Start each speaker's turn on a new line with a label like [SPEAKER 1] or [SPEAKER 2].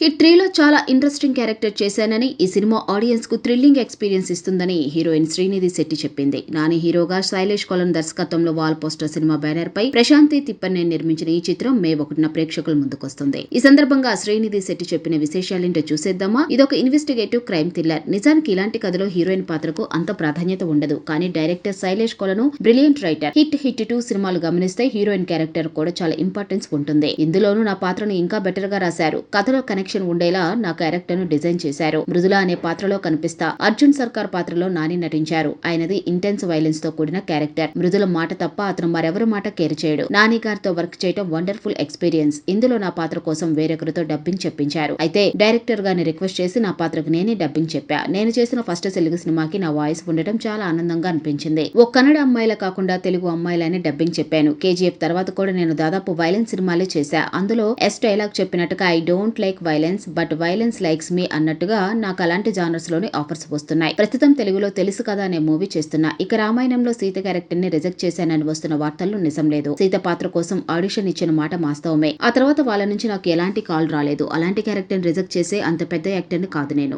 [SPEAKER 1] Hit త్రీలో చాలా interesting character చేశానని ఈ సినిమా ఆడియన్స్కు థ్రిల్లింగ్ ఎక్స్పీరియన్స్ ఇస్తుందని హీరోయిన్ శ్రీనిధి శెట్టి చెప్పింది. నాని హీరోగా శైలేష్ కొలన్ దర్శకత్వంలో వాల్ పోస్టర్ సినిమా బ్యానర్ పై ప్రశాంతి తిప్పన్నేని నిర్మించిన ఈ చిత్రం మే ఒకటిన ప్రేక్షకుల ముందుకొస్తుంది. ఈ సందర్భంగా శ్రీనిధి శెట్టి చెప్పిన విశేషాలేంటో చూసేద్దామా? ఇదొక ఇన్వెస్టిగేటివ్ క్రైమ్ థ్రిల్లర్ నిజానికి ఇలాంటి కథలో హీరోయిన్ పాత్రకు అంత ప్రాధాన్యత ఉండదు. కానీ director Sailesh Kolanu brilliant writer hit hit two సినిమాలు గమనిస్తే హీరోయిన్ క్యారెక్టర్ కూడా చాలా ఇంపార్టెన్స్ ఉంటుంది. ఇందులోనూ నా పాత్రను ఇంకా బెటర్గా రాశారు. కథలో కనెక్షన్ ఉండేలా నా క్యారెక్టర్ను డిజైన్ చేశారు. మృదుల అనే పాత్రలో కనిపిస్తా అర్జున్ సర్కార్ పాత్రలో నాని నటించారు. ఆయనది ఇంటెన్స్ వైలెన్స్తో కూడిన క్యారెక్టర్. మృదుల మాట తప్ప అతను మరెవరి మాట కేర్ చేయడు. నాని గారితో వర్క్ చేయడం వండర్ఫుల్ ఎక్స్పీరియన్స్. ఇందులో నా పాత్ర కోసం వేరొకరితో డబ్బింగ్ చెప్పించారు. అయితే డైరెక్టర్ గారిని రిక్వెస్ట్ చేసి నా పాత్రకు నేనే డబ్బింగ్ చెప్పా. నేను చేసిన ఫస్ట్ తెలుగు సినిమాకి నా వాయిస్ ఉండటం చాలా ఆనందంగా అనిపించింది. ఓ కన్నడ అమ్మాయిల కాకుండా తెలుగు అమ్మాయిలని డబ్బింగ్ చెప్పాను. కేజీఎఫ్ తర్వాత కూడా నేను దాదాపు వైలెన్స్ సినిమాలే చేశా. అందులో ఎస్ డైలాగ్ చెప్పినట్టుగా I don't like violence but violence likes me అన్నట్టుగా నాకు అలాంటి జానర్స్లోని ఆఫర్స్ వస్తున్నాయి. ప్రస్తుతం తెలుగులో తెలుసు కదా అనే మూవీ చేస్తున్నా. ఇక రామాయణంలో సీత క్యారెక్టర్ని రిజెక్ట్ చేశానని వస్తున్న వార్తల్లో నిజం లేదు. సీత పాత్ర కోసం ఆడిషన్ ఇచ్చిన మాట వాస్తవమే. ఆ తర్వాత వాళ్ళ నుంచి నాకు ఎలాంటి కాల్ రాలేదు. అలాంటి క్యారెక్టర్ని రిజెక్ట్ చేసే అంత పెద్ద యాక్టర్ని కాదు నేను.